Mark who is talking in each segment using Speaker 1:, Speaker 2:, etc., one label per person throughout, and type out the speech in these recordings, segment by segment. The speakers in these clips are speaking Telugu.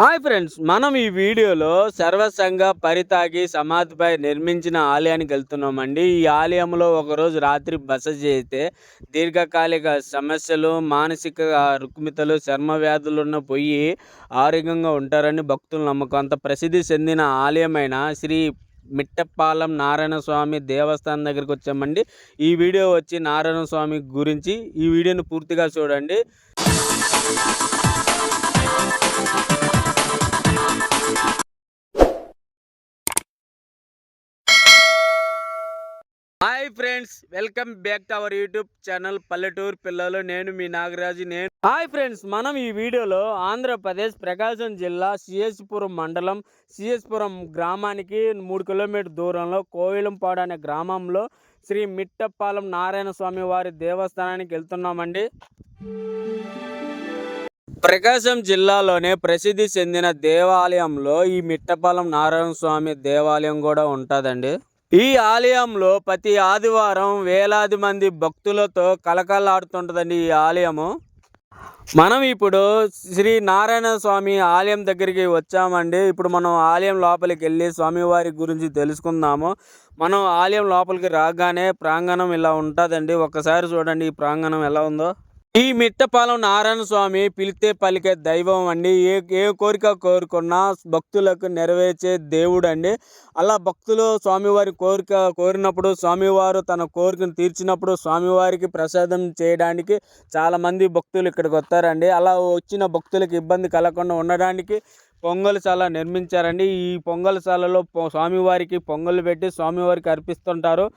Speaker 1: హాయ్ ఫ్రెండ్స్ మనం ఈ వీడియోలో సర్వసంగ పరితాగి సమాధిపై నిర్మించిన ఆలయానికి వెళ్తున్నామండి. ఈ ఆలయంలో ఒకరోజు రాత్రి బస చేస్తే దీర్ఘకాలిక సమస్యలు మానసిక రుక్మితలు చర్మ వ్యాధులున్న పోయి ఆరోగ్యంగా ఉంటారని భక్తుల నమ్మకం. అంత ప్రసిద్ధి చెందిన ఆలయమైన శ్రీ మిట్టపాలెం నారాయణ స్వామి దేవస్థానం దగ్గరికి వచ్చామండి. ఈ వీడియో వచ్చి నారాయణ స్వామి గురించి. ఈ వీడియోని పూర్తిగా చూడండి. Hi friends welcome back to our YouTube channel పల్లెటూరు పిల్లలు. నేను మీ నాగరాజు నేను హాయ్ ఫ్రెండ్స్ మనం ఈ వీడియోలో ఆంధ్రప్రదేశ్ ప్రకాశం జిల్లా సిఎస్పురం మండలం సిఎస్పురం గ్రామానికి మూడు కిలోమీటర్ దూరంలో కోవిలంపాడు అనే గ్రామంలో శ్రీ మిట్టపాలెం నారాయణ స్వామి వారి దేవస్థానానికి వెళ్తున్నామండి. ప్రకాశం జిల్లాలోనే ప్రసిద్ధి చెందిన దేవాలయంలో ఈ మిట్టపాలెం నారాయణ స్వామి దేవాలయం కూడా ఉంటుందండి. ఈ ఆలయంలో ప్రతి ఆదివారం వేలాది మంది భక్తులతో కలకలాడుతుంటుందండి ఈ ఆలయము. మనం ఇప్పుడు శ్రీ నారాయణ స్వామి ఆలయం దగ్గరికి వచ్చామండి. ఇప్పుడు మనం ఆలయం లోపలికి వెళ్ళి స్వామివారి గురించి తెలుసుకుందాము. మనం ఆలయం లోపలికి రాగానే ప్రాంగణం ఇలా ఉంటుందండి. ఒక్కసారి చూడండి ఈ ప్రాంగణం ఎలా ఉందో. ఈ మిట్టపాలెం నారాయణ స్వామి పిలితే పలికే దైవం అండి. ఏ ఏ కోరిక కోరుకున్నా భక్తులకు నెరవేర్చే దేవుడు అండి. అలా భక్తులు స్వామివారి కోరిక కోరినప్పుడు స్వామివారు తన కోరికను తీర్చినప్పుడు స్వామివారికి ప్రసాదం చేయడానికి చాలామంది భక్తులు ఇక్కడికి వస్తారండి. అలా వచ్చిన భక్తులకు ఇబ్బంది కలగకుండా ఉండడానికి పొంగల్శాల నిర్మించారండి. ఈ పొంగల్శాలలో స్వామివారికి పొంగల్ పెట్టి స్వామివారికి అర్పిస్తుంటారు.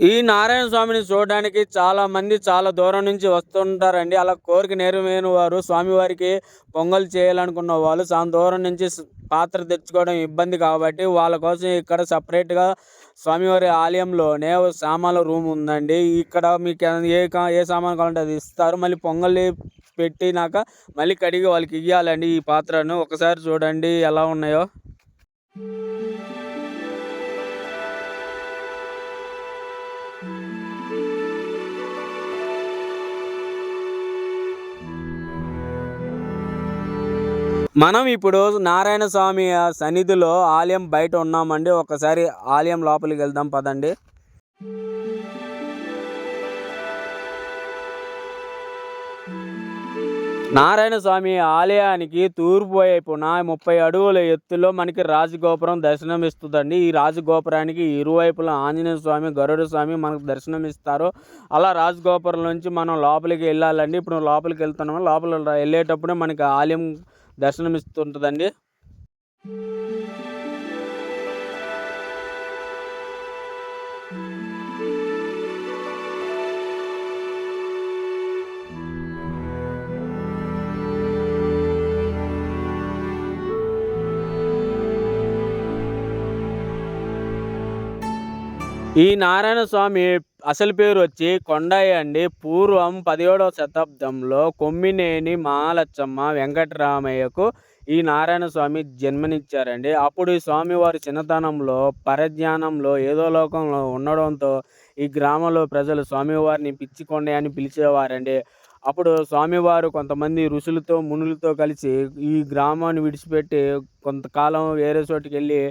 Speaker 1: ఈ నారాయణ స్వామిని చూడడానికి చాలా మంది చాలా దూరం నుంచి వస్తుంటారండి. అలా కోరిక నెరవేరిన వారు స్వామివారికి పొంగల్ చేయాలనుకున్న వాళ్ళు చాలా దూరం నుంచి పాత్ర తెచ్చుకోవడం ఇబ్బంది కాబట్టి వాళ్ళ కోసం ఇక్కడ సపరేట్గా స్వామివారి ఆలయంలోనే సామాన్ల రూమ్ ఉందండి. ఇక్కడ మీకు ఏ కా- ఏ సామాన్ కావాలంటే అది ఇస్తారు. మళ్ళీ పొంగల్ పెట్టినాక మళ్ళీ కడిగి వాళ్ళకి ఇవ్వాలండి ఈ పాత్రను. ఒకసారి చూడండి ఎలా ఉన్నాయో. మనం ఇప్పుడు నారాయణ స్వామి సన్నిధిలో ఆలయం బయట ఉన్నామండి. ఒకసారి ఆలయం లోపలికి వెళ్దాం పదండి. నారాయణ స్వామి ఆలయానికి తూర్పు వైపున ముప్పై అడుగుల ఎత్తులో మనకి రాజగోపురం దర్శనమిస్తుందండి ఈ రాజగోపురానికి ఇరువైపులా ఆంజనేయ స్వామి గరుడ స్వామి మనకు దర్శనం ఇస్తారు. అలా రాజగోపురం నుంచి మనం లోపలికి వెళ్ళాలండి. ఇప్పుడు లోపలికి వెళ్తున్నాము లోపల వెళ్ళేటప్పుడే మనకి ఆలయం దర్శనమిస్తుంటుందండి. ఈ నారాయణ స్వామి అసలు పేరు వచ్చి కొండయ్య అండి. పూర్వం పదిహేడవ శతాబ్దంలో కొమ్మినేని మహాలచ్చమ్మ వెంకటరామయ్యకు ఈ నారాయణ స్వామి జన్మనిచ్చారండి. అప్పుడు ఈ స్వామివారి చిన్నతనంలో పరధ్యానంలో ఏదో లోకంలో ఉండడంతో ఈ గ్రామంలో ప్రజలు స్వామివారిని పిచ్చి కొండయ్య అని పిలిచేవారండి. అప్పుడు స్వామివారు కొంతమంది ఋషులతో మునులతో కలిసి ఈ గ్రామాన్ని విడిచిపెట్టి కొంతకాలం వేరే చోటికి వెళ్ళి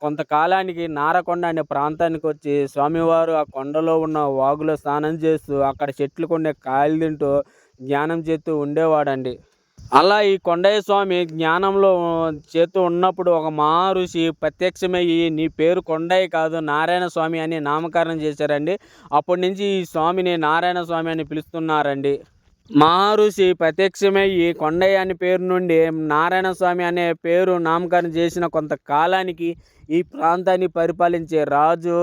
Speaker 1: కొంతకాలానికి నారకొండ అనే ప్రాంతానికి వచ్చి స్వామివారు ఆ కొండలో ఉన్న వాగులో స్నానం చేస్తూ అక్కడ చెట్లు కొండే కాయలు తింటూ జ్ఞానం చేస్తూ ఉండేవాడండి. అలా ఈ కొండయ్య స్వామి జ్ఞానంలో చేతూ ఉన్నప్పుడు ఒక మహా ఋషి ప్రత్యక్షమయ్యి నీ పేరు కొండయ్య కాదు నారాయణ స్వామి అని నామకరణం చేశారండి. అప్పటి నుంచి ఈ స్వామిని నారాయణ స్వామి అని పిలుస్తున్నారండి. మహర్షి ప్రత్యక్షమయ్యి కొండయ్య అనే పేరు నుండి నారాయణ స్వామి అనే పేరు నామకరణం చేసిన కొంతకాలానికి ఈ ప్రాంతాన్ని పరిపాలించే రాజు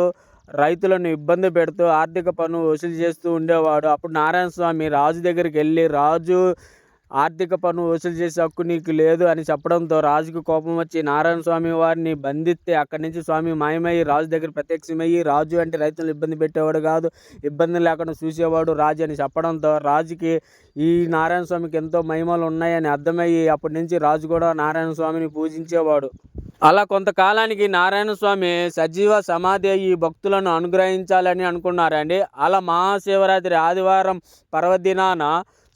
Speaker 1: రైతులను ఇబ్బంది పెడుతూ ఆర్థిక పన్ను వసూలు చేస్తూ ఉండేవాడు. అప్పుడు నారాయణ స్వామి రాజు దగ్గరికి వెళ్ళి రాజు ఆర్థిక పన్ను వసూలు చేసే హక్కు నీకు లేదు అని చెప్పడంతో రాజుకు కోపం వచ్చి నారాయణ స్వామి వారిని బంధిస్తే అక్కడి నుంచి స్వామి మాయమయ్యి రాజు దగ్గర ప్రత్యక్షమయ్యి రాజు అంటే రైతులను ఇబ్బంది పెట్టేవాడు కాదు ఇబ్బంది లేకుండా చూసేవాడు రాజు అని చెప్పడంతో రాజుకి ఈ నారాయణ స్వామికి ఎంతో మహిమలు ఉన్నాయని అర్థమయ్యి అప్పటి నుంచి రాజు కూడా నారాయణ స్వామిని పూజించేవాడు. అలా కొంతకాలానికి నారాయణ స్వామి సజీవ సమాధి అయ్యి భక్తులను అనుగ్రహించాలని అనుకున్నారండి. అలా మహాశివరాత్రి ఆదివారం పర్వదినాన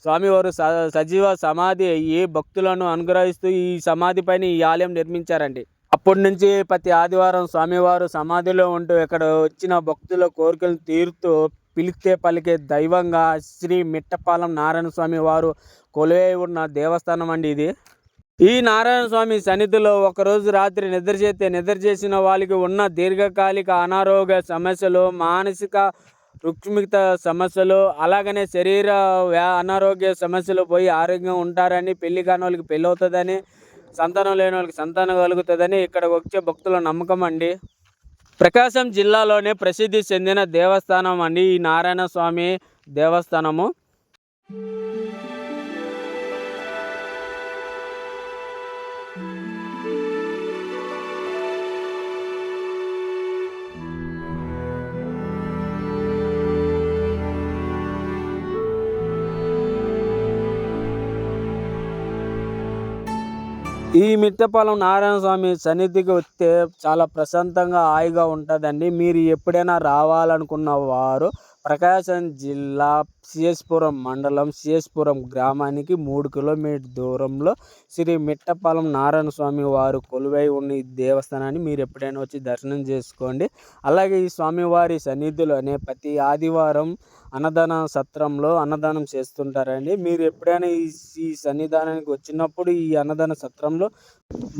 Speaker 1: స్వామివారు స సజీవ సమాధి అయ్యి భక్తులను అనుగ్రహిస్తూ ఈ సమాధి పైన ఈ ఆలయం నిర్మించారండి. అప్పటి నుంచి ప్రతి ఆదివారం స్వామివారు సమాధిలో ఉంటూ ఇక్కడ వచ్చిన భక్తుల కోరికలను తీరుతూ పిలిస్తే పలికే దైవంగా శ్రీ మిట్టపాలెం నారాయణ స్వామి వారు కొలువై ఉన్న దేవస్థానం అండి ఇది. ఈ నారాయణ స్వామి సన్నిధిలో ఒకరోజు రాత్రి నిద్ర చేస్తే నిద్ర చేసిన వాళ్ళకి ఉన్న దీర్ఘకాలిక అనారోగ్య సమస్యలు మానసిక రుక్మిత సమస్యలు అలాగనే శరీర వ్యా అనారోగ్య సమస్యలు పోయి ఆరోగ్యంగా ఉంటారని పెళ్ళి కాని వాళ్ళకి పెళ్ళి అవుతుందని సంతానం లేని వాళ్ళకి సంతానం కలుగుతుందని ఇక్కడ వచ్చే భక్తుల నమ్మకం అండి. ప్రకాశం జిల్లాలోనే ప్రసిద్ధి చెందిన దేవస్థానం అండి ఈ నారాయణ స్వామి దేవస్థానము. ఈ మిట్టపాలెం నారాయణ స్వామి సన్నిధికి వస్తే చాలా ప్రశాంతంగా హాయిగా ఉంటుందండి. మీరు ఎప్పుడైనా రావాలనుకున్న వారు ప్రకాశం జిల్లా సిఎస్పురం మండలం సిఎస్పురం గ్రామానికి మూడు కిలోమీటర్ దూరంలో శ్రీ మిట్టపాలెం నారాయణ స్వామి వారు కొలువై ఉన్న ఈ దేవస్థానాన్ని మీరు ఎప్పుడైనా వచ్చి దర్శనం చేసుకోండి. అలాగే ఈ స్వామివారి సన్నిధిలోనే ప్రతి ఆదివారం అన్నదాన సత్రంలో అన్నదానం చేస్తుంటారండి. మీరు ఎప్పుడైనా ఈ ఈ సన్నిధానానికి వచ్చినప్పుడు ఈ అన్నదాన సత్రంలో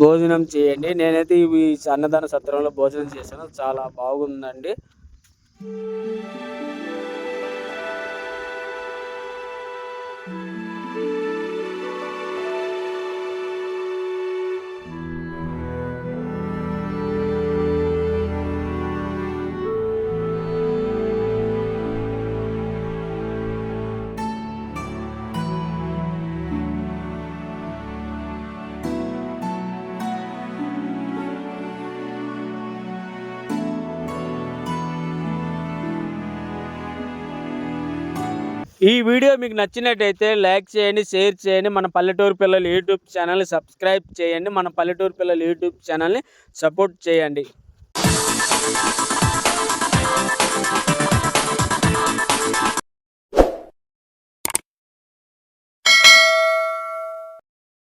Speaker 1: భోజనం చేయండి. నేనైతే ఈ అన్నదాన సత్రంలో భోజనం చేశాను. చాలా బాగుందండి. ఈ వీడియో మీకు నచ్చినట్టయితే లైక్ చేయండి షేర్ చేయండి. మన పల్లెటూరు పిల్లలు యూట్యూబ్ ఛానల్ని సబ్స్క్రైబ్ చేయండి. మన పల్లెటూరు పిల్లలు యూట్యూబ్ ఛానల్ని సపోర్ట్ చేయండి.